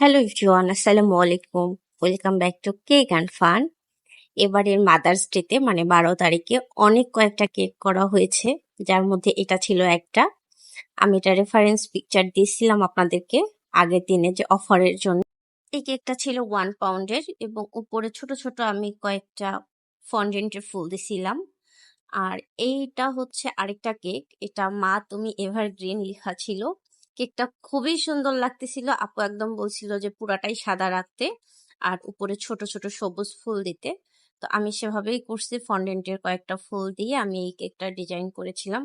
Hello everyone আসসালামু আলাইকুম welcome back to cake and fun এবারের মাদার্স ডেতে মানে বারো তারিখে, অনেক কয়েকটা কেক করা হয়েছে। যার মধ্যে এটা ছিল একটা। আমি এটা রেফারেন্স পিকচার দিয়েছিলাম আপনাদেরকে আগের দিনে যে অফারের জন্য। এই কেকটা ছিল ওয়ান পাউন্ডের এবং উপরে ছোট ছোট আমি কয়েকটা ফন্ডেন্টের ফুল দিছিলাম। আর এইটা হচ্ছে আরেকটা কেক এটা মা তুমি এভারগ্রিন লেখা ছিল। কেকটা খুবই সুন্দর লাগতেছিল। আপু একদম বলছিল যে পুরাটাই সাদা রাখতে আর উপরে ছোট ছোট সবুজ ফুল দিতে। তো আমি সেভাবেই করছি, ফন্ডেন্টের কয়েকটা ফুল দিয়ে আমি এই কেকটা ডিজাইন করেছিলাম।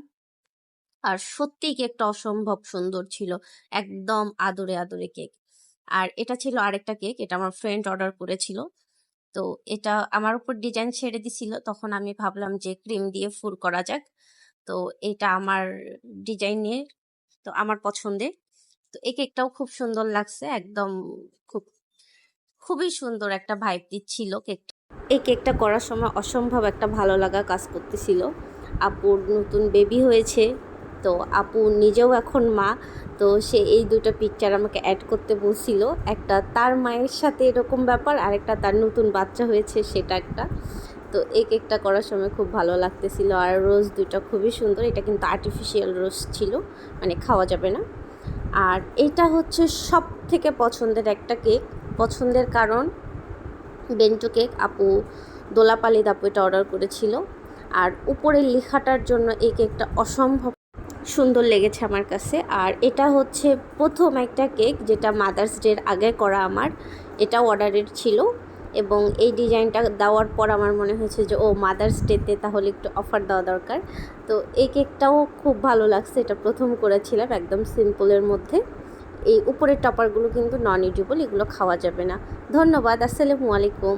আর সত্যি কেকটা অসম্ভব সুন্দর ছিল, একদম আদরে আদরে কেক। আর এটা ছিল আরেকটা কেক, এটা আমার ফ্রেন্ড অর্ডার করেছিল। তো এটা আমার উপর ডিজাইন ছেড়ে দিছিল, তখন আমি ভাবলাম যে ক্রিম দিয়ে ফুল করা যাক। তো এটা আমার ডিজাইনের তো আমার পছন্দের। তো এই কেকটাও খুব সুন্দর লাগছে, একদম খুব, খুবই সুন্দর একটা ভাইব দিচ্ছিল কেকটা। এই কেকটা করার সময় অসম্ভব একটা ভালো লাগা কাজ করতেছিল। আপুর নতুন বেবি হয়েছে, তো আপু নিজেও এখন মা, তো সে এই দুটো পিকচার আমাকে অ্যাড করতে বলছিল। একটা তার মায়ের সাথে এরকম ব্যাপার আর একটা তার নতুন বাচ্চা হয়েছে, সেটা একটা। তো এই কেকটা করার সময় খুব ভালো লাগতেছিল। আর রোজ দুইটা খুবই সুন্দর। এটা কিন্তু আর্টিফিশিয়াল রোজ ছিল মানে খাওয়া যাবে না। আর এটা হচ্ছে সব থেকে পছন্দের একটা কেক পছন্দের কারণ বেন্টু কেক আপু দোলাপালিদ আপু এটা অর্ডার করেছিল। আর উপরের লেখাটার জন্য এই কেকটা অসম্ভব সুন্দর লেগেছে আমার কাছে। আর এটা হচ্ছে প্রথম একটা কেক যেটা মাদার্স ডের আগে করা আমার। এটাও অর্ডারের ছিল। এবং এই ডিজাইনটা দেওয়ার পর আমার মনে হয়েছে যে, ও মাদার্স ডেতে তাহলে একটু অফার দেওয়া দরকার। তো এই কেকটাও খুব ভালো লাগছে, এটা প্রথম করেছিলাম একদম সিম্পলের মধ্যে। এই উপরের টপারগুলো কিন্তু নন ইউটিউবল এগুলো খাওয়া যাবে না। ধন্যবাদ, আসসালামু আলাইকুম।